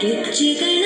तुझे गए